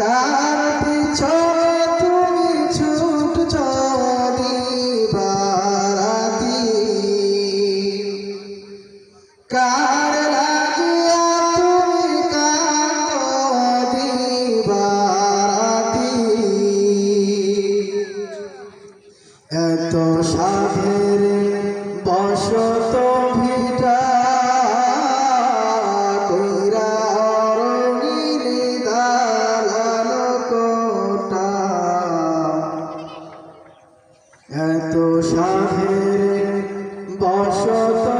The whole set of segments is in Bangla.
কার পিছনে তুমি ছুটছ দিবারাতি কার এত সাহের বসতা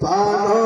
Pano.